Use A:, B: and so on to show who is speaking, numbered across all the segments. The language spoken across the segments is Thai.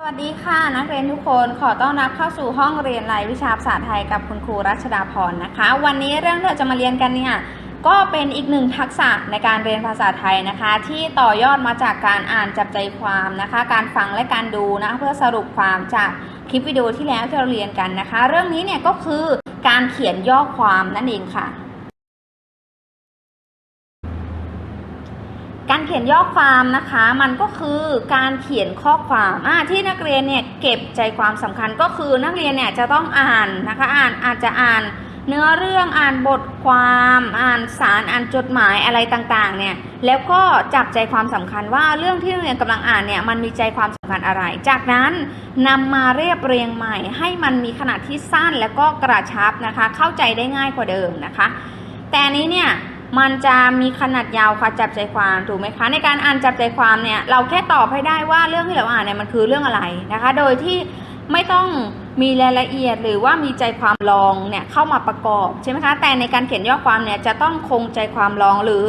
A: สวัสดีค่ะ นักเรียนทุกคนขอต้อนรับเข้าสู่ห้องเรียนรายวิชาภาษาไทยกับคุณครูรัชดาพรนะคะ วันนี้เรื่องที่เราจะมาเรียนกันเนี่ยก็เป็นอีกหนึ่งทักษะในการเรียนภาษาไทยนะคะ ที่ต่อยอดมาจากการอ่านจับใจความนะคะ การฟังและการดูนะเพื่อสรุปความจากคลิปวิดีโอที่แล้วที่เราเรียนกันนะคะ เรื่องนี้เนี่ยก็คือการเขียนย่อความนั่นเองค่ะ การเขียนย่อความนะคะ มันก็คือการเขียนข้อความที่นักเรียนเนี่ยเก็บใจความสำคัญก็คือนักเรียนเนี่ยจะต้องอ่านนะคะอ่านอาจจะอ่านเนื้อเรื่องอ่านบทความอ่านสารอ่านจดหมายอะไรต่างๆเนี่ยแล้วก็จับใจความสำคัญว่าเรื่องที่นักเรียนกำลังอ่านเนี่ยมันมีใจความสำคัญอะไร จากนั้นนำมาเรียบเรียงใหม่ ให้มันมีขนาดที่สั้นแล้วก็กระชับนะคะ เข้าใจได้ง่ายกว่าเดิมนะคะ แต่อันนี้เนี่ย มันจะมีขนาดยาวค่ะจับใจความถูกไหมคะ ในการอ่านจับใจความเนี่ยเราแค่ตอบให้ได้ว่าเรื่องที่เราอ่านเนี่ยมันคือเรื่องอะไรนะคะ โดยที่ไม่ต้องมีรายละเอียดหรือว่ามีใจความรองเนี่ยเข้ามาประกอบใช่ไหมคะแต่ในการเขียนย่อความเนี่ยจะต้องคงใจความรองหรือ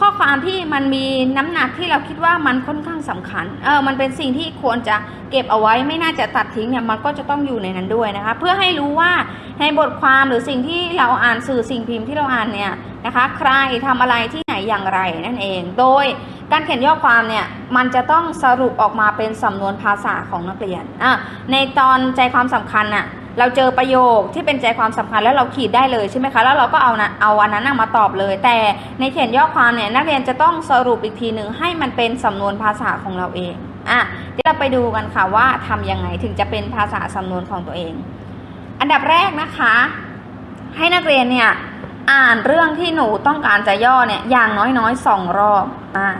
A: ข้อความที่มันมีน้ำหนักที่เราคิดว่ามันค่อนข้างสำคัญเออมันเป็นสิ่งที่ควรจะเก็บเอาไว้ไม่น่าจะตัดทิ้งเนี่ยมันก็จะต้องอยู่ในนั้นด้วยนะคะ เพื่อให้รู้ว่าในบทความหรือสิ่งที่เราอ่านสื่อสิ่งพิมพ์ที่เราอ่านเนี่ย นะคะ ใครทำอะไรที่ไหนอย่างไรนั่นเอง โดยการเขียนย่อความเนี่ยมันจะต้องสรุปออกมาเป็นสำนวนภาษาของนักเรียนอะในตอนใจความสำคัญน่ะเราเจอประโยคที่เป็นใจความสำคัญแล้วเราขีดได้เลยใช่ไหมคะแล้วเราก็เอานะเอาอันนั้นมาตอบเลย แต่ในเขียนย่อความเนี่ยนักเรียนจะต้องสรุปอีกทีหนึ่งให้มันเป็นสำนวนภาษาของเราเองอะเดี๋ยวเราไปดูกันค่ะว่าทำยังไงถึงจะเป็นภาษาสำนวนของตัวเอง อันดับแรกนะคะ ให้นักเรียนเนี่ย อ่านเรื่องที่หนูต้องการจะย่อเนี่ยอย่างน้อยๆสองรอบอ่า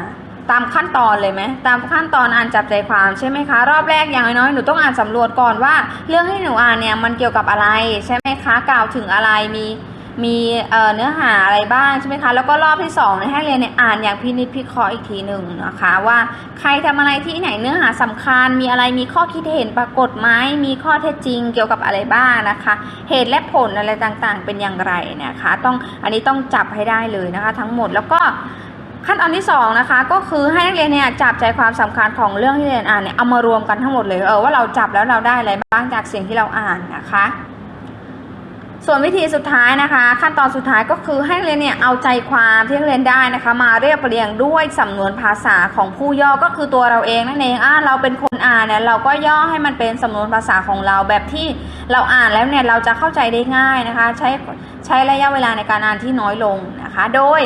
A: ตามขั้นตอนเลยไหมตามขั้นตอนอ่านจับใจความใช่ไหมคะ รอบแรกอย่างน้อยๆหนูต้องอ่านสำรวจก่อนว่า เรื่องที่หนูอ่านเนี่ยมันเกี่ยวกับอะไรใช่ไหมคะกล่าวถึงอะไรมี มีเอ่อเนื้อหาอะไรบ้างใช่ไหมคะแล้วก็รอบที่สองเนี่ยให้เรียนเนี่ยอ่านอย่างพินิจพิเคราะห์อีกทีหนึ่งนะคะ ว่าใครทำอะไรที่ไหนเนื้อหาสำคัญ มีอะไรมีข้อคิดเห็นปรากฏไหมมีข้อเท็จจริงเกี่ยวกับอะไรบ้างนะคะ เหตุและผลอะไรต่างๆ เป็นอย่างไรนะคะ ต้องอันนี้ต้องจับให้ได้เลยนะคะ ทั้งหมดแล้วก็ขั้นตอนที่2นะคะก็คือให้นักเรียนเนี่ยจับใจความสำคัญของเรื่องที่เรียนอ่านเนี่ยเอามารวมกันทั้งหมดเลยเออว่าเราจับแล้วเราได้อะไรบ้างจากสิ่งที่เราอ่านนะคะ ส่วนวิธีสุดท้ายนะคะ ขั้นตอนสุดท้ายก็คือให้เรียนเนี่ยเอาใจความที่เรียนได้นะคะ มาเรียบเรียงด้วยสำนวนภาษาของผู้ย่อก็คือตัวเราเองนั่นเองอ่าเราเป็นคนอ่านเนี่ยเราก็ย่อให้มันเป็นสำนวนภาษาของเราแบบที่เราอ่านแล้วเนี่ยเราจะเข้าใจได้ง่ายนะคะ ใช้ใช้ระยะเวลาในการอ่านที่น้อยลงนะคะ โดย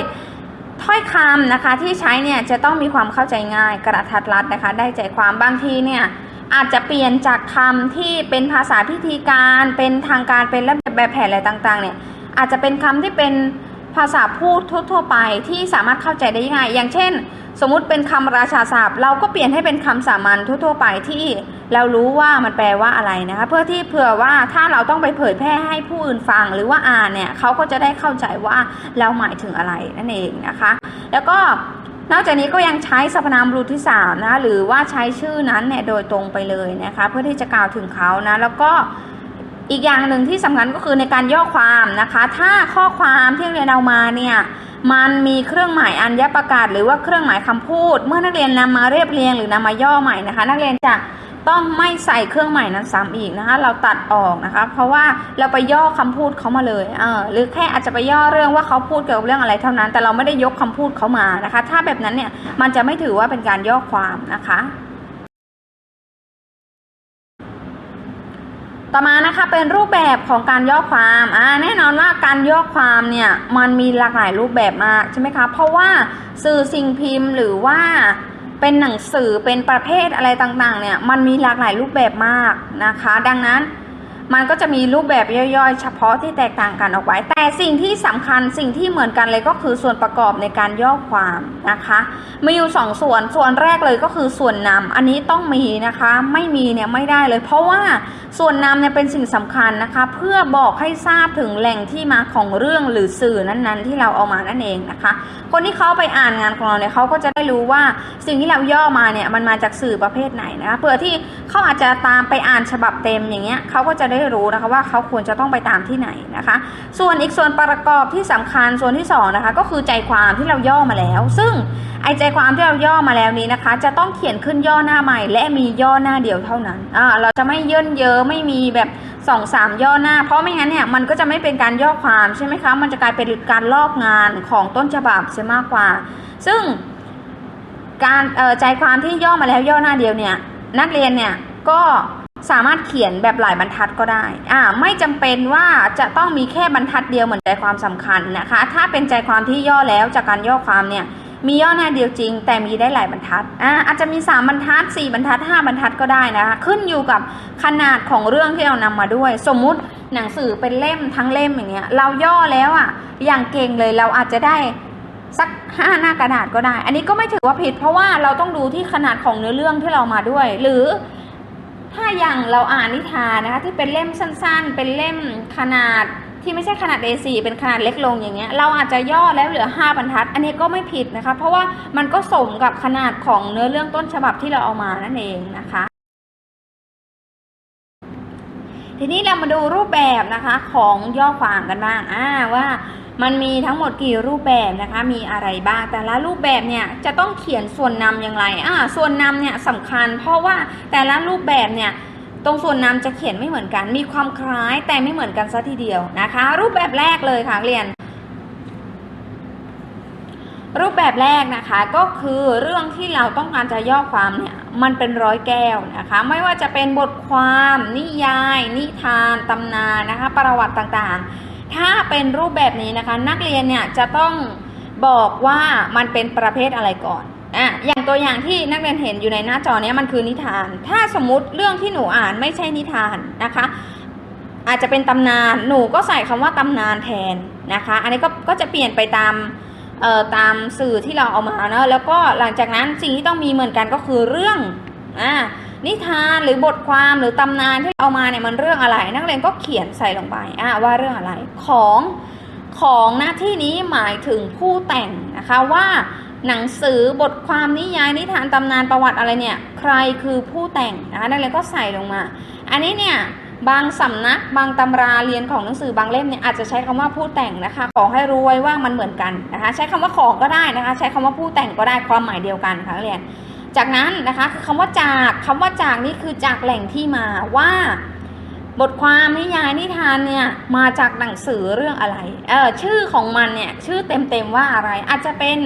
A: ถ้อยคำนะคะที่ใช้เนี่ยจะต้องมีความเข้าใจง่ายกระทัดรัดนะคะ ได้ใจความบางทีเนี่ย อาจจะเปลี่ยนจากคำที่เป็นภาษาพิธีการเป็นทางการเป็นระเบียบแบบแผนอะไรต่างๆเนี่ยอาจจะเป็นคำที่เป็นภาษาพูดทั่วๆไปที่สามารถเข้าใจได้ง่ายอย่างเช่น สมมุติเป็นคำราชาศัพท์ เราก็เปลี่ยนให้เป็นคำสามัญทั่วๆไปที่เรารู้ว่ามันแปลว่าอะไรนะคะเพื่อที่เผื่อว่าถ้าเราต้องไปเผยแพร่ให้ผู้อื่นฟังหรือว่าอ่านเนี่ยเขาก็จะได้เข้าใจว่าเราหมายถึงอะไรนั่นเองนะคะ แล้วก็ นอกจากนี้ก็ยังใช้สรรพนามรูปที่3นะคะหรือว่าใช้ชื่อนั้นเนี่ยโดยตรงไปเลยนะคะเพื่อที่จะกล่าวถึงเขานะแล้วก็อีกอย่างหนึ่งที่สำคัญก็คือในการย่อความนะคะ ถ้าข้อความที่เรียนเอามาเนี่ยมันมีเครื่องหมายอัญญประกาศ หรือว่าเครื่องหมายคำพูด เมื่อนักเรียนนำมาเรียบเรียงหรือนำมาย่อใหม่นะคะ นักเรียนจะ ต้องไม่ใส่เครื่องหมายนั้นซ้ำอีกนะคะ เราตัดออกนะคะ เพราะว่าเราไปย่อคำพูดเขามาเลยเออหรือแค่อาจจะไปย่อเรื่องว่าเขาพูดเกี่ยวกับเรื่องอะไรเท่านั้น แต่เราไม่ได้ยกคำพูดเขามานะคะ ถ้าแบบนั้นเนี่ยมันจะไม่ถือว่าเป็นการย่อความนะคะ ต่อมานะคะเป็นรูปแบบของการย่อความอ่าแน่นอนว่าการย่อความเนี่ยมันมีหลากหลายรูปแบบมากใช่ไหมคะเพราะว่าสื่อสิ่งพิมพ์หรือว่า เป็นหนังสือเป็นประเภทอะไรต่างๆเนี่ยมันมีหลากหลายรูปแบบมากนะคะ ดังนั้น มันก็จะมีรูปแบบย่อยๆ เฉพาะที่แตกต่างกันออกไป แต่สิ่งที่สำคัญสิ่งที่เหมือนกันเลยก็คือส่วนประกอบในการย่อความนะคะมีอยู่สองส่วนส่วนแรกเลยก็คือส่วนนำอันนี้ต้องมีนะคะ ไม่มีเนี่ยไม่ได้เลย เพราะว่าส่วนนำเนี่ยเป็นสิ่งสำคัญนะคะ เพื่อบอกให้ทราบถึงแหล่งที่มาของเรื่องหรือสื่อนั้นๆ ที่เราเอามานั่นเองนะคะ คนที่เขาไปอ่านงานของเราเนี่ยเขาก็จะได้รู้ว่าสิ่งที่เราย่อมาเนี่ยมันมาจากสื่อประเภทไหนนะคะเพื่อที่ เขาอาจจะตามไปอ่านฉบับเต็มอย่างเงี้ยเขาก็จะได้รู้นะคะว่าเขาควรจะต้องไปตามที่ไหนนะคะ ส่วนอีกส่วนประกอบที่สำคัญส่วนที่สองนะคะก็คือใจความที่เราย่อมาแล้ว ซึ่งไอใจความที่เราย่อมาแล้วนี้นะคะ จะต้องเขียนขึ้นย่อหน้าใหม่ และมีย่อหน้าเดียวเท่านั้นอ่าเราจะไม่เยินเยอะไม่มีแบบสองสามย่อหน้า เพราะไม่งั้นเนี่ยมันก็จะไม่เป็นการย่อความใช่ไหมคะมันจะกลายเป็นการลอกงานของต้นฉบับเสียมากกว่า ซึ่งการใจความที่ย่อมาแล้วย่อหน้าเดียวเนี่ย นักเรียนเนี่ยก็สามารถเขียนแบบหลายบรรทัดก็ได้ อ่า ไม่จำเป็นว่าจะต้องมีแค่บรรทัดเดียวเหมือนใจความสำคัญนะคะ ถ้าเป็นใจความที่ย่อแล้วจากการย่อความเนี่ย มีย่อหน้าเดียวจริง แต่มีได้หลายบรรทัด อ่า อาจจะมี 3 บรรทัด 4 บรรทัด 5 บรรทัดก็ได้นะคะ ขึ้นอยู่กับขนาดของเรื่องที่เรานำมาด้วย สมมุติหนังสือเป็นเล่มทั้งเล่มอย่างเงี้ย เราย่อแล้วอะ อย่างเก่งเลยเราอาจจะได้ สักห้าหน้ากระดาษก็ได้ อันนี้ก็ไม่ถือว่าผิด เพราะว่าเราต้องดูที่ขนาดของเนื้อเรื่องที่เรามาด้วย หรือถ้าอย่างเราอ่านนิทานนะคะที่เป็นเล่มสั้น ๆ เป็นเล่มขนาดที่ไม่ใช่ขนาด A4 เป็นขนาดเล็กลงอย่างเงี้ย เราอาจจะย่อแล้วเหลือ 5 บรรทัด อันนี้ก็ไม่ผิดนะคะ เพราะว่ามันก็สมกับขนาดของเนื้อเรื่องต้นฉบับที่เราเอามานั่นเองนะคะ ทีนี้เรามาดูรูปแบบนะคะของย่อความกันบ้างอ่าว่า มันมีทั้งหมดกี่รูปแบบนะคะ มีอะไรบ้าง แต่ละรูปแบบเนี่ยจะต้องเขียนส่วนนำอย่างไรอ่าส่วนนำเนี่ยสำคัญ เพราะว่าแต่ละรูปแบบเนี่ยตรงส่วนนำจะเขียนไม่เหมือนกัน มีความคล้ายแต่ไม่เหมือนกันซะทีเดียวนะคะ รูปแบบแรกเลยค่ะเรียน รูปแบบแรกนะคะก็คือเรื่องที่เราต้องการจะย่อความเนี่ยมันเป็นร้อยแก้วนะคะ ไม่ว่าจะเป็นบทความ นิยาย นิทานตำนานนะคะ ประวัติต่างๆ ถ้าเป็นรูปแบบนี้นะคะ นักเรียนเนี่ยจะต้องบอกว่ามันเป็นประเภทอะไรก่อนอะอย่างตัวอย่างที่นักเรียนเห็นอยู่ในหน้าจอเนี้ยมันคือนิทาน ถ้าสมมติเรื่องที่หนูอ่านไม่ใช่นิทานนะคะ อาจจะเป็นตำนานหนูก็ใส่คำว่าตำนานแทนนะคะ อันนี้ก็ก็จะเปลี่ยนไปตามเอ่อตามสื่อที่เราเอามาเนอะแล้วก็หลังจากนั้นสิ่งที่ต้องมีเหมือนกันก็คือเรื่องอ่า นิทานหรือบทความหรือตำนานที่เอามาเนี่ยมันเรื่องอะไร นักเรียนก็เขียนใส่ลงไปอ่าว่าเรื่องอะไรของของหน้าที่นี้หมายถึงผู้แต่งนะคะว่าหนังสือบทความนิยายนิทานตำนานประวัติอะไรเนี่ยใครคือผู้แต่งนะคะนักเรียนก็ใส่ลงมา อันนี้เนี่ยบางสำนักบางตำราเรียนของหนังสือบางเล่มเนี่ยอาจจะใช้คำว่าผู้แต่งนะคะขอให้รู้ไว้ว่ามันเหมือนกันนะคะใช้คำว่าของก็ได้นะคะใช้คำว่าผู้แต่งก็ได้ความหมายเดียวกันค่ะนักเรียน จากนั้นนะคะคือคำว่าจากคำว่าจากนี่คือจากแหล่งที่มาว่า บทความนิยายนิทานเนี่ยมาจากหนังสือเรื่องอะไรเออชื่อของมันเนี่ยชื่อเต็มๆว่าอะไรอาจจะเป็น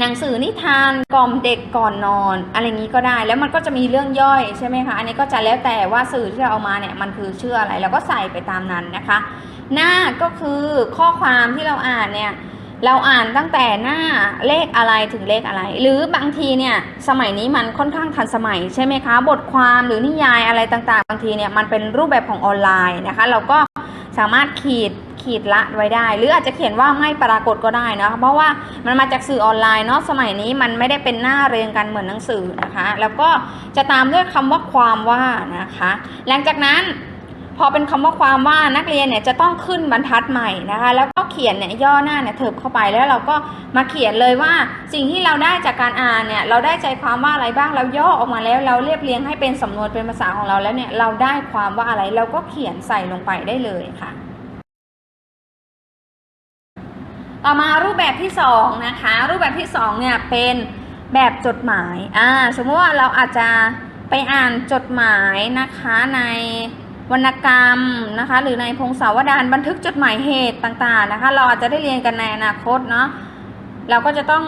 A: หนังสือนิทานกล่อมเด็กก่อนนอน อะไรอย่างนี้ก็ได้แล้วมันก็จะมีเรื่องย่อยใช่ไหมคะอันนี้ก็จะแล้วแต่ว่าสื่อที่เราเอามาเนี่ยมันคือชื่ออะไรเราก็ใส่ไปตามนั้นนะคะ หน้าก็คือข้อความที่เราอ่านเนี่ย เราอ่านตั้งแต่หน้าเลขอะไรถึงเลขอะไร หรือบางทีเนี่ยสมัยนี้มันค่อนข้างทันสมัยใช่ไหมคะ บทความหรือนิยายอะไรต่างๆ บางทีเนี่ยมันเป็นรูปแบบของออนไลน์นะคะ เราก็สามารถขีดขีดละไว้ได้ หรืออาจจะเขียนว่าไม่ปรากฏก็ได้นะเพราะว่ามันมาจากสื่อออนไลน์เนาะสมัยนี้มันไม่ได้เป็นหน้าเรียงกันเหมือนหนังสือนะคะ แล้วก็จะตามด้วยคำว่าความว่านะคะ หลังจากนั้น พอเป็นคำว่าความว่านักเรียนเนี่ยจะต้องขึ้นบรรทัดใหม่นะคะ แล้วก็เขียนเนี่ยย่อหน้าเนี่ยเถิบเข้าไปแล้วเราก็มาเขียนเลยว่าสิ่งที่เราได้จากการอ่านเนี่ยเราได้ใจความว่าอะไรบ้างเราย่อออกมาแล้ว เราเรียบเรียงให้เป็นสำนวนเป็นภาษาของเราแล้วเนี่ยเราได้ความว่าอะไรเราก็เขียนใส่ลงไปได้เลยค่ะ ต่อมารูปแบบที่สองนะคะ รูปแบบที่สองเนี่ยเป็นแบบจดหมายอ่าสมมติว่าเราอาจจะไปอ่านจดหมายนะคะใน วรรณกรรมนะคะ หรือในพงศาวดารบันทึกจดหมายเหตุต่างๆนะคะ เราอาจจะได้เรียนกันในอนาคตเนาะเราก็จะต้อง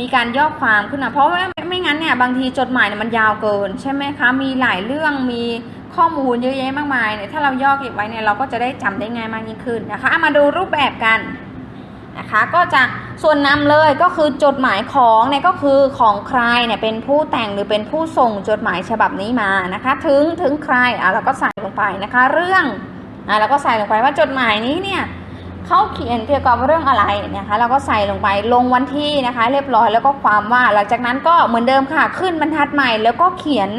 A: มีการย่อความขึ้นนะเพราะว่าไม่ไม่งั้นเนี่ยบางทีจดหมายเนี่ยมันยาวเกิน ใช่ไหมคะมีหลายเรื่องมีข้อมูลเยอะแยะมากมายเนี่ยถ้าเราย่อเก็บไว้เนี่ยเราก็จะได้จำได้ง่ายมากยิ่งขึ้นนะคะามาดูรูปแบบกัน นะคะ ก็จะส่วนนำเลยก็คือจดหมายของเนี่ยก็คือของใครเนี่ยเป็นผู้แต่งหรือเป็นผู้ส่งจดหมายฉบับนี้มานะคะ ถึงถึงใครอะเราก็ใส่ลงไปนะคะ เรื่องอะเราก็ใส่ลงไปว่าจดหมายนี้เนี่ยเขาเขียนเกี่ยวกับเรื่องอะไรนะคะ เราก็ใส่ลงไปลงวันที่นะคะ เรียบร้อยแล้วก็ความว่าหลังจากนั้นก็เหมือนเดิมค่ะขึ้นบรรทัดใหม่แล้วก็เขียน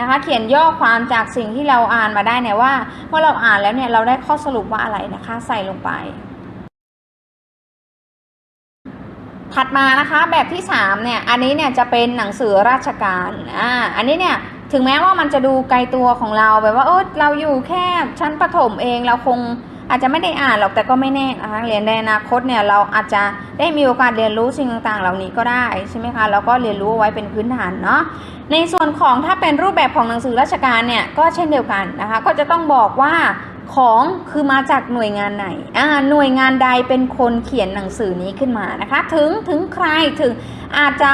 A: นะคะเขียนย่อความจากสิ่งที่เราอ่านมาได้เนี่ยว่าเมื่อเราอ่านแล้วเนี่ยเราได้ข้อสรุปว่าอะไรนะคะ ใส่ลงไป ถัดมานะคะแบบที่3เนี่ยอันนี้เนี่ยจะเป็นหนังสือราชการอ่าอันนี้เนี่ยถึงแม้ว่ามันจะดูไกลตัวของเราแบบว่าเออเราอยู่แค่ชั้นประถมเองเราคงอาจจะไม่ได้อ่านหรอกแต่ก็ไม่แน่นะคะเรียนในอนาคตเนี่ยเราอาจจะได้มีโอกาสเรียนรู้สิ่งต่างๆ เหล่านี้ก็ได้ใช่ไหมคะแล้วก็เรียนรู้เอาไว้เป็นพื้นฐานเนาะในส่วนของถ้าเป็นรูปแบบของหนังสือราชการเนี่ยก็เช่นเดียวกันนะคะก็จะต้องบอกว่า ของคือมาจากหน่วยงานไหนอ่าหน่วยงานใดเป็นคนเขียนหนังสือนี้ขึ้นมานะคะ ถึงถึงใครถึงอาจจะ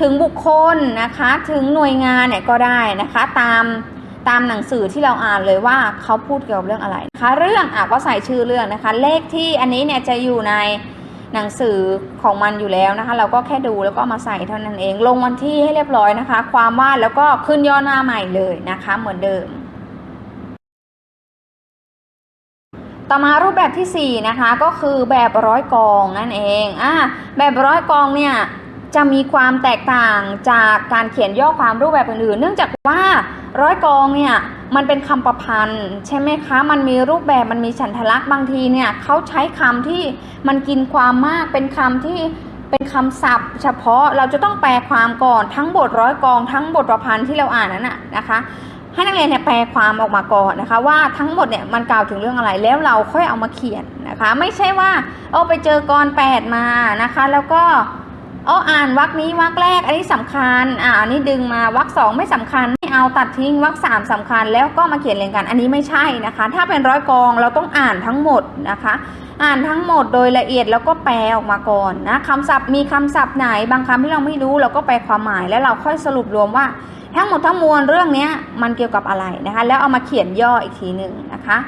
A: ถึงบุคคลนะคะ ถึงหน่วยงานเนี่ยก็ได้นะคะ ตามตามหนังสือที่เราอ่านเลยว่าเขาพูดเกี่ยวกับเรื่องอะไรนะคะเรื่องอะก็ใส่ชื่อเรื่องนะคะ เลขที่อันนี้เนี่ยจะอยู่ในหนังสือของมันอยู่แล้วนะคะ เราก็แค่ดูแล้วก็มาใส่เท่านั้นเอง ลงวันที่ให้เรียบร้อยนะคะ ความว่าแล้วก็ขึ้นย่อหน้าใหม่เลยนะคะ เหมือนเดิม ต่อมารูปแบบที่ 4 นะคะก็คือแบบร้อยกองนั่นเองอ่าแบบร้อยกองเนี่ยจะมีความแตกต่างจากการเขียนย่อความรูปแบบอื่นๆ เนื่องจากว่าร้อยกองเนี่ยมันเป็นคำประพันธ์ใช่ไหมคะ มันมีรูปแบบมันมีฉันทลักษณ์บางทีเนี่ยเขาใช้คำที่มันกินความมากเป็นคำที่เป็นคำศัพท์ เฉพาะเราจะต้องแปลความก่อนทั้งบทร้อยกองทั้งบทประพันธ์ที่เราอ่านนั้นน่ะนะคะ ให้นักเรียนเนี่ยแปลความออกมาก่อนนะคะ ว่าทั้งหมดเนี่ยมันกล่าวถึงเรื่องอะไรแล้วเราค่อยเอามาเขียนนะคะ ไม่ใช่ว่าเอาไปเจอกรแปดมานะคะ แล้วก็เอาอ่านวรรคนี้วรรคแรกอันนี้สำคัญอ่าอันนี้ดึงมาวรรคสองไม่สำคัญไม่เอาตัดทิ้งวรรคสามสำคัญ แล้วก็มาเขียนเรียงกันอันนี้ไม่ใช่นะคะ ถ้าเป็นร้อยกองเราต้องอ่านทั้งหมดนะคะ อ่านทั้งหมดโดยละเอียดแล้วก็แปลออกมาก่อนนะคำศัพท์มีคำศัพท์ไหน บางคำที่เราไม่รู้เราก็แปลความหมายแล้วเราค่อยสรุปรวมว่า ทั้งหมดทั้งมวลเรื่องนี้มันเกี่ยวกับอะไรนะคะ แล้วเอามาเขียนย่ออีกทีหนึ่งนะคะ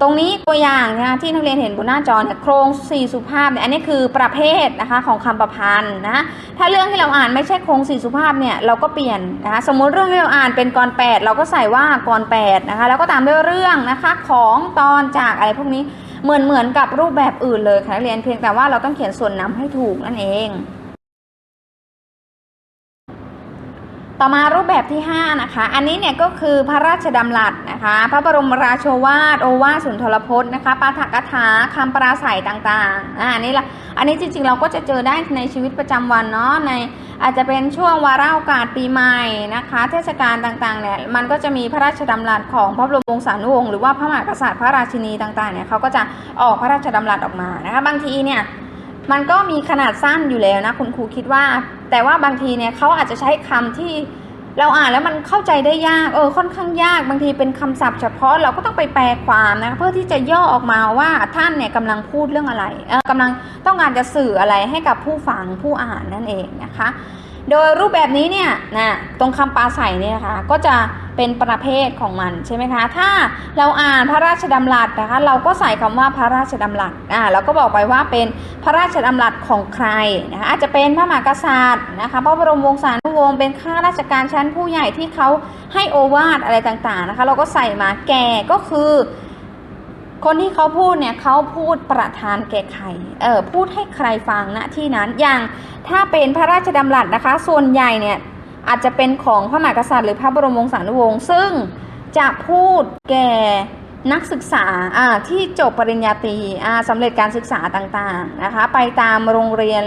A: ตรงนี้ตัวอย่างนะคะที่นักเรียนเห็นบนหน้าจอเนี่ยโครงสี่สุภาพเนี่ยอันนี้คือประเภทนะคะของคำประพันธ์นะถ้าเรื่องที่เราอ่านไม่ใช่โครงสี่สุภาพเนี่ยเราก็เปลี่ยนนะคะสมมุติเรื่องที่เราอ่านเป็นกรแปดเราก็ใส่ว่ากรแปดนะคะแล้วก็ตามด้วยเรื่องนะคะของตอนจากอะไรพวกนี้เหมือนเหมือนกับรูปแบบอื่นเลยค่ะนักเรียนเพียงแต่ว่าเราต้องเขียนส่วนนำให้ถูกนั่นเอง ต่อมารูปแบบที่ 5 นะคะ อันนี้เนี่ยก็คือพระราชดำรัสนะคะ พระบรมราโชวาท โอวาสุนทรพจน์นะคะปาฐกถาคำปราศัยต่างๆอ่าอันนี้ละอันนี้จริงๆเราก็จะเจอได้ในชีวิตประจำวันเนาะในอาจจะเป็นช่วงวาระโอกาสปีใหม่นะคะ เทศกาลต่างๆเนี่ยมันก็จะมีพระราชดำรัสของพระบรมวงศานุวงศ์หรือว่าพระมหากษัตริย์พระราชินีต่างๆเนี่ยเขาก็จะออกพระราชดำรัสออกมานะคะบางทีเนี่ย มันก็มีขนาดสั้นอยู่แล้วนะคุณครูคิดว่า แต่ว่าบางทีเนี่ยเขาอาจจะใช้คำที่เราอ่านแล้วมันเข้าใจได้ยากเออค่อนข้างยากบางทีเป็นคำศัพท์เฉพาะเราก็ต้องไปแปลความนะเพื่อที่จะย่อออกมาว่าท่านเนี่ยกำลังพูดเรื่องอะไรเออกำลังต้องการจะสื่ออะไรให้กับผู้ฟังผู้อ่านนั่นเองนะคะ โดยรูปแบบนี้เนี่ยนะตรงคำปลาใสเนี่ยนะคะก็จะเป็นประเภทของมันใช่ไหมคะถ้าเราอ่านพระราชดำรัสนะคะเราก็ใส่คำว่าพระราชดำรัสอ่าเราก็บอกไปว่าเป็นพระราชดำรัสของใครนะคะอาจจะเป็นพระมหากษัตริย์นะคะพระบรมวงศานุวงศ์เป็นข้าราชการชั้นผู้ใหญ่ที่เขาให้โอวาทอะไรต่างๆนะคะเราก็ใส่มาแก่ก็คือ คนที่เขาพูดเนี่ยเขาพูดประธานแก่ใคร เออพูดให้ใครฟังณที่นั้น อย่างถ้าเป็นพระราชดำรัสนะคะ ส่วนใหญ่เนี่ยอาจจะเป็นของพระมหากษัตริย์หรือพระบรมวงศานุวงศ์ ซึ่งจะพูดแก่นักศึกษาอ่าที่จบปริญญาตรีอ่าสำเร็จการศึกษาต่างๆนะคะ ไปตามโรงเรียน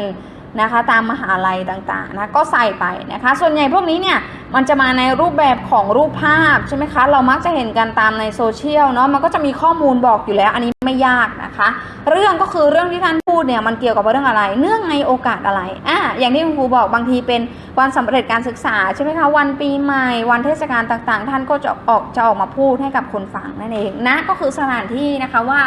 A: นะคะตามมหาลัยต่างๆนะก็ใส่ไปนะคะ ส่วนใหญ่พวกนี้เนี่ยมันจะมาในรูปแบบของรูปภาพใช่ไหมคะ เรามักจะเห็นกันตามในโซเชียลเนาะมันก็จะมีข้อมูลบอกอยู่แล้ว อันนี้ไม่ยากนะคะ เรื่องก็คือเรื่องที่ท่านพูดเนี่ยมันเกี่ยวกับเรื่องอะไร เนื่องในโอกาสอะไรอะอย่างที่คุณครูบอกบางทีเป็นวันสำเร็จการศึกษาใช่ไหมคะวันปีใหม่ วันเทศกาลต่างๆ ท่านก็จะออกจะออกมาพูดให้กับคนฟังนั่นเองนะก็คือสถานที่นะคะว่า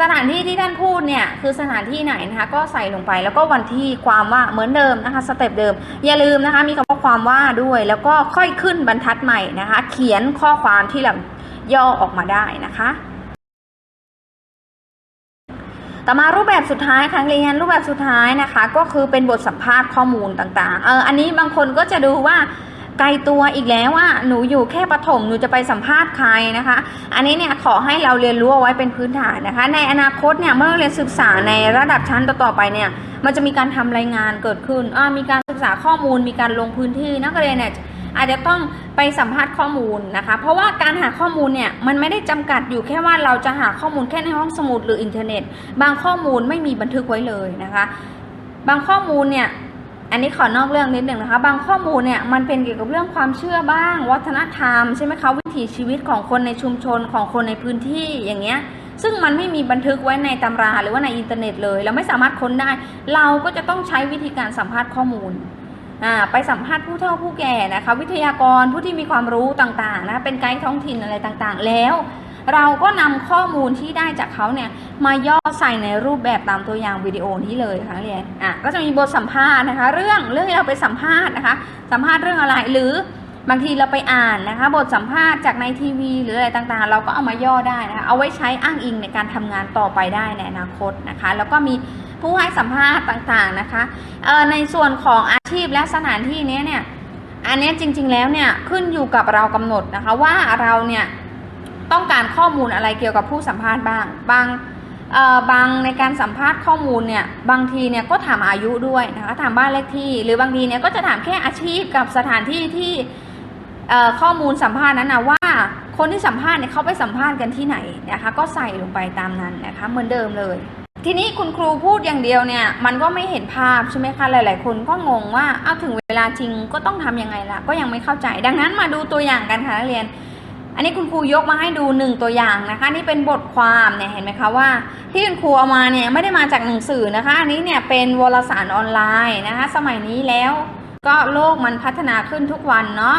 A: สถานที่ที่ท่านพูดเนี่ยคือสถานที่ไหนนะคะก็ใส่ลงไปแล้วก็วันที่ความว่าเหมือนเดิมนะคะสเต็ปเดิม อย่าลืมนะคะมีคำว่าความว่าด้วย แล้วก็ค่อยขึ้นบรรทัดใหม่นะคะ เขียนข้อความที่เราย่อออกมาได้นะคะ ต่อมารูปแบบสุดท้ายครั้งเรียนรูปแบบสุดท้ายนะคะ ก็คือเป็นบทสัมภาษณ์ข้อมูลต่างๆเอออันนี้บางคนก็จะดูว่า ไกลตัวอีกแล้วว่าหนูอยู่แค่ประถมหนูจะไปสัมภาษณ์ใครนะคะ อันนี้เนี่ยขอให้เราเรียนรู้เอาไว้เป็นพื้นฐานนะคะ ในอนาคตเนี่ยเมื่อเราเรียนศึกษาในระดับชั้นต่อๆไปเนี่ย มันจะมีการทำรายงานเกิดขึ้นมีการศึกษาข้อมูล มีการลงพื้นที่นักเรียนเนี่ยอาจจะต้องไปสัมภาษณ์ข้อมูลนะคะ เพราะว่าการหาข้อมูลเนี่ยมันไม่ได้จำกัดอยู่แค่ว่าเราจะหาข้อมูลแค่ในห้องสมุดหรืออินเทอร์เน็ต บางข้อมูลไม่มีบันทึกไว้เลยนะคะ บางข้อมูลเนี่ย อันนี้ขอนอกเรื่องนิดหนึ่งนะคะ บางข้อมูลเนี่ยมันเป็นเกี่ยวกับเรื่องความเชื่อบ้าง วัฒนธรรมใช่ไหมคะวิถีชีวิตของคนในชุมชนของคนในพื้นที่อย่างเงี้ยซึ่งมันไม่มีบันทึกไว้ในตำราหรือว่าในอินเทอร์เน็ตเลยเราไม่สามารถค้นได้ เราก็จะต้องใช้วิธีการสัมภาษณ์ข้อมูลอ่าไปสัมภาษณ์ผู้เฒ่าผู้แก่นะคะ วิทยากรผู้ที่มีความรู้ต่างๆนะเป็นไกด์ท้องถิ่นอะไรต่างๆ แล้ว เราก็นำข้อมูลที่ได้จากเขาเนี่ยมาย่อใส่ในรูปแบบตามตัวอย่างวิดีโอนี้เลยค่ะเรียนอะก็จะมีบทสัมภาษณ์นะคะ เรื่องเรื่องที่เราไปสัมภาษณ์นะคะ สัมภาษณ์เรื่องอะไรหรือบางทีเราไปอ่านนะคะ บทสัมภาษณ์จากในทีวี หรืออะไรต่างๆ เราก็เอามาย่อได้นะคะเอาไว้ใช้อ้างอิงในการทำงานต่อไปได้ในอนาคตนะคะ แล้วก็มีผู้ให้สัมภาษณ์ต่างๆนะคะเอ่อในส่วนของอาชีพและสถานที่นี้เนี่ยอันนี้จริงๆแล้วเนี่ยขึ้นอยู่กับเรากำหนดนะคะว่าเราเนี่ย ต้องการข้อมูลอะไรเกี่ยวกับผู้สัมภาษณ์บ้าง บางเอ่อบางในการสัมภาษณ์ข้อมูลเนี่ยบางทีเนี่ยก็ถามอายุด้วยนะคะถามบ้านเลขที่ หรือบางทีเนี่ยก็จะถามแค่อาชีพกับสถานที่ที่เอ่อข้อมูลสัมภาษณ์นั้นนะว่าคนที่สัมภาษณ์เนี่ยเขาไปสัมภาษณ์กันที่ไหนนะคะก็ใส่ลงไปตามนั้นนะคะเหมือนเดิมเลย ทีนี้คุณครูพูดอย่างเดียวเนี่ยมันก็ไม่เห็นภาพใช่ไหมคะหลาย ๆ คนก็งงว่าเอาถึงเวลาจริงก็ต้องทำยังไงล่ะก็ยังไม่เข้าใจ ดังนั้นมาดูตัวอย่างกันค่ะนักเรียน อันนี้คุณครูยกมาให้ดูหนึ่งตัวอย่างนะคะ นี่เป็นบทความเนี่ยเห็นไหมคะว่า ที่คุณครูเอามาเนี่ยไม่ได้มาจากหนังสือนะคะ อันนี้เนี่ยเป็นวารสารออนไลน์นะคะ สมัยนี้แล้วก็โลกมันพัฒนาขึ้นทุกวันเนาะ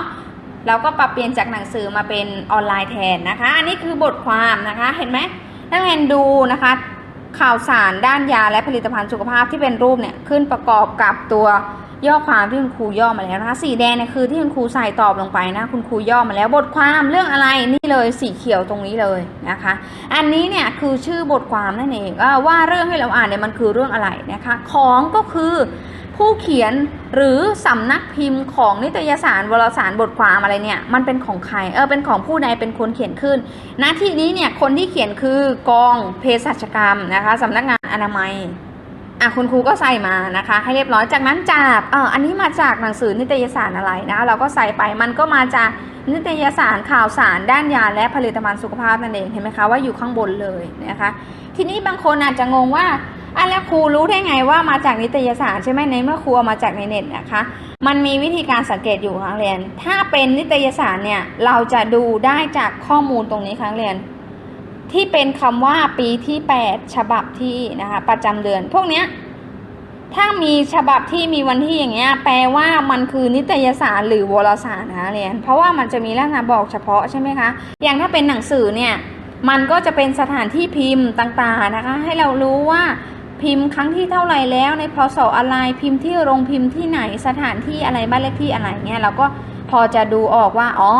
A: เราก็ปรับเปลี่ยนจากหนังสือมาเป็นออนไลน์แทนนะคะ อันนี้คือบทความนะคะเห็นไหมนักเรียนดูนะคะ ข่าวสารด้านยาและผลิตภัณฑ์สุขภาพที่เป็นรูปเนี่ยขึ้นประกอบกับตัว ย่อความที่คุณครูย่อมาแล้วนะคะ สีแดงเนี่ยคือที่คุณครูใส่ตอบลงไปนะ คุณครูย่อมาแล้วบทความเรื่องอะไรนี่เลยสีเขียวตรงนี้เลยนะคะ อันนี้เนี่ยคือชื่อบทความนั่นเองว่าเรื่องให้เราอ่านเนี่ยมันคือเรื่องอะไรนะคะ ของก็คือผู้เขียนหรือสำนักพิมพ์ของนิตยสารวารสารบทความอะไรเนี่ยมันเป็นของใครเออเป็นของผู้ใดเป็นคนเขียนขึ้นหน้าที่นี้เนี่ยคนที่เขียนคือกองเภสัชกรรมนะคะสำนักงานอนามัย อะคุณครูก็ใส่มานะคะ ให้เรียบร้อยจากนั้นจากเอออันนี้มาจากหนังสือนิตยสารอะไรนะเราก็ใส่ไปมันก็มาจากนิตยสารข่าวสารด้านยาและผลิตภัณฑ์สุขภาพนั่นเองเห็นไหมคะว่าอยู่ข้างบนเลยนะคะ ทีนี้บางคนอาจจะงงว่าอะแล้วครูรู้ได้ไงว่ามาจากนิตยสารใช่ไหมในเมื่อครูเอามาจากในเน็ตนะคะ มันมีวิธีการสังเกตอยู่ครั้งเรียน ถ้าเป็นนิตยสารเนี่ยเราจะดูได้จากข้อมูลตรงนี้ครั้งเรียน ที่เป็นคำว่าปีที่ 8 ฉบับที่นะคะประจำเดือน พวกเนี้ยถ้ามีฉบับที่มีวันที่อย่างเงี้ย แปลว่ามันคือนิตยสารหรือวารสารนะคะเรียน เพราะว่ามันจะมีลักษณะบอกเฉพาะใช่ไหมคะ อย่างถ้าเป็นหนังสือเนี่ย มันก็จะเป็นสถานที่พิมพ์ต่างๆนะคะ ให้เรารู้ว่าพิมพ์ครั้งที่เท่าไหร่แล้วในพศอะไรพิมพ์ที่โรงพิมพ์ที่ไหนสถานที่อะไรบ้านเลขที่อะไรเงี้ยเราก็พอจะดูออกว่าอ๋อ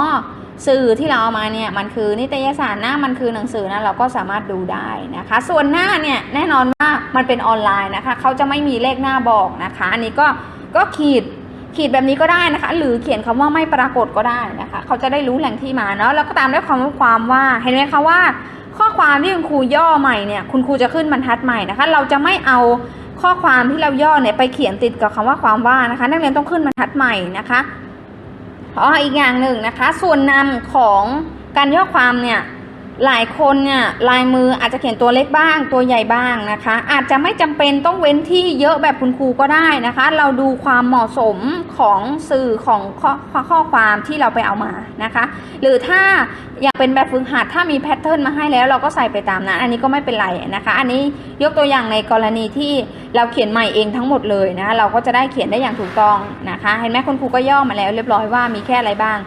A: สื่อที่เราเอามาเนี่ยมันคือนิตยสารนะมันคือหนังสือนะเราก็สามารถดูได้นะคะ ส่วนหน้าเนี่ยแน่นอนว่ามันเป็นออนไลน์นะคะเขาจะไม่มีเลขหน้าบอกนะคะ อันนี้ก็ก็ขีดขีดแบบนี้ก็ได้นะคะ หรือเขียนคำว่าไม่ปรากฏก็ได้นะคะเขาจะได้รู้แหล่งที่มาเนาะแล้วก็ตามด้วยความความว่าเห็นไหมคะว่า ข้อความที่คุณครูย่อใหม่เนี่ยคุณครูจะขึ้นบรรทัดใหม่นะคะ เราจะไม่เอาข้อความที่เราย่อเนี่ยไปเขียนติดกับคำว่าความว่านะคะ นักเรียนต้องขึ้นบรรทัดใหม่นะคะ อ๋ออีกอย่างหนึ่งนะคะ ส่วนนำของการย่อความเนี่ย หลายคนเนี่ยลายมืออาจจะเขียนตัวเล็กบ้าง ตัวใหญ่บ้างนะคะ อาจจะไม่จำเป็นต้องเว้นที่เยอะแบบคุณครูก็ได้นะคะ เราดูความเหมาะสมของสื่อของข้อข้อความที่เราไปเอามานะคะ หรือถ้าอยากเป็นแบบฝึกหัดถ้ามีแพทเทิร์นมาให้แล้ว เราก็ใส่ไปตามนั้นอันนี้ก็ไม่เป็นไรนะคะ อันนี้ยกตัวอย่างในกรณีที่เราเขียนใหม่เองทั้งหมดเลยนะคะเราก็จะได้เขียนได้อย่างถูกต้องนะคะ เห็นไหมคุณครูก็ย่อมาแล้ว เรียบร้อยว่ามีแค่อะไรบ้าง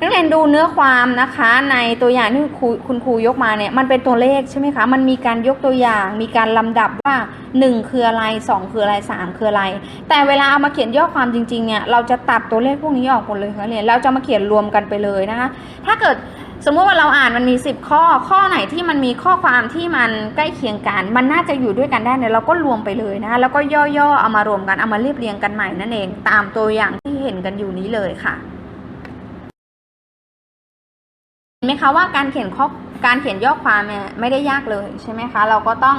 A: นักเรียนดูเนื้อความนะคะในตัวอย่างที่ครูคุณครูยกมาเนี่ยมันเป็นตัวเลขใช่ไหมคะมันมีการยกตัวอย่าง มีการลำดับว่า 1 คืออะไร 2 คืออะไร 3 คืออะไร แต่เวลาเอามาเขียนย่อความจริงๆเนี่ยเราจะตัดตัวเลขพวกนี้ออกหมดเลยค่ะเรียนเราจะมาเขียนรวมกันไปเลยนะคะถ้าเกิดสมมุติว่าเราอ่านมันมี 10 ข้อ ข้อไหนที่มันมีข้อความที่มันใกล้เคียงกัน มันน่าจะอยู่ด้วยกันได้เนี่ยเราก็รวมไปเลยนะคะแล้วก็ย่อๆเอามารวมกันเอามาเรียบเรียงกันใหม่นั่นเอง ตามตัวอย่างที่เห็นกันอยู่นี้เลยค่ะ ไหมคะว่าการเขียนข้อการเขียนย่อความเนี่ยไม่ได้ยากเลยใช่ไหมคะเราก็ต้อง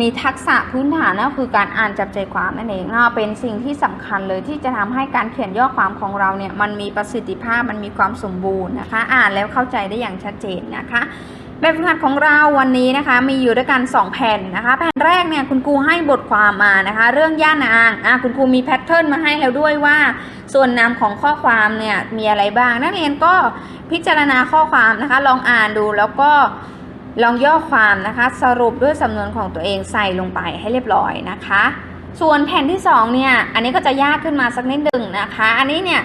A: มีทักษะพื้นฐานนั่นคือการอ่านจับใจความนั่นเองอ่าเป็นสิ่งที่สำคัญเลยที่จะทำให้การเขียนย่อความของเราเนี่ยมันมีประสิทธิภาพมันมีความสมบูรณ์นะคะ อ่านแล้วเข้าใจได้อย่างชัดเจนนะคะ แบบฝึกหัดของเราวันนี้นะคะมีอยู่ด้วยกัน 2 แผ่นนะคะแผ่นแรกเนี่ยคุณครูให้บทความมานะคะ เรื่องย่านางอะคุณครูมีแพทเทิร์นมาให้แล้วด้วยว่า ส่วนนำของข้อความเนี่ยมีอะไรบ้าง นักเรียนก็พิจารณาข้อความนะคะ ลองอ่านดูแล้วก็ลองย่อความนะคะ สรุปด้วยสำนวนของตัวเองใส่ลงไปให้เรียบร้อยนะคะ ส่วนแผ่นที่2เนี่ยอันนี้ก็จะยากขึ้นมาสักนิดหนึ่งนะคะ อันนี้เนี่ย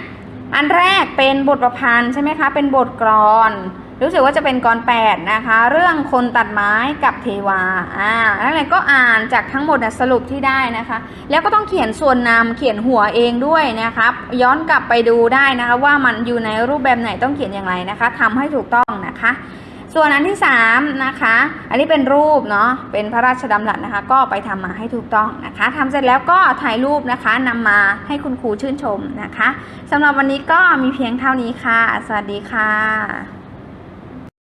A: อันแรกเป็นบทประพันธ์ใช่ไหมคะเป็นบทกลอน รู้สึกว่าจะเป็นกรแปดนะคะ เรื่องคนตัดไม้กับเทวาอ่านั่นแหละก็อ่านจากทั้งหมดนะสรุปที่ได้นะคะ แล้วก็ต้องเขียนส่วนนำเขียนหัวเองด้วยนะครับ ย้อนกลับไปดูได้นะคะ ว่ามันอยู่ในรูปแบบไหนต้องเขียนอย่างไรนะคะทำให้ถูกต้องนะคะ ส่วนอันที่3นะคะ อันนี้เป็นรูปเนาะเป็นพระราชดำรัสนะคะ ก็ไปทำมาให้ถูกต้องนะคะทำเสร็จแล้วก็ถ่ายรูปนะคะนำมาให้คุณครูชื่นชมนะคะสำหรับวันนี้ก็มีเพียงเท่านี้ค่ะ สวัสดีค่ะ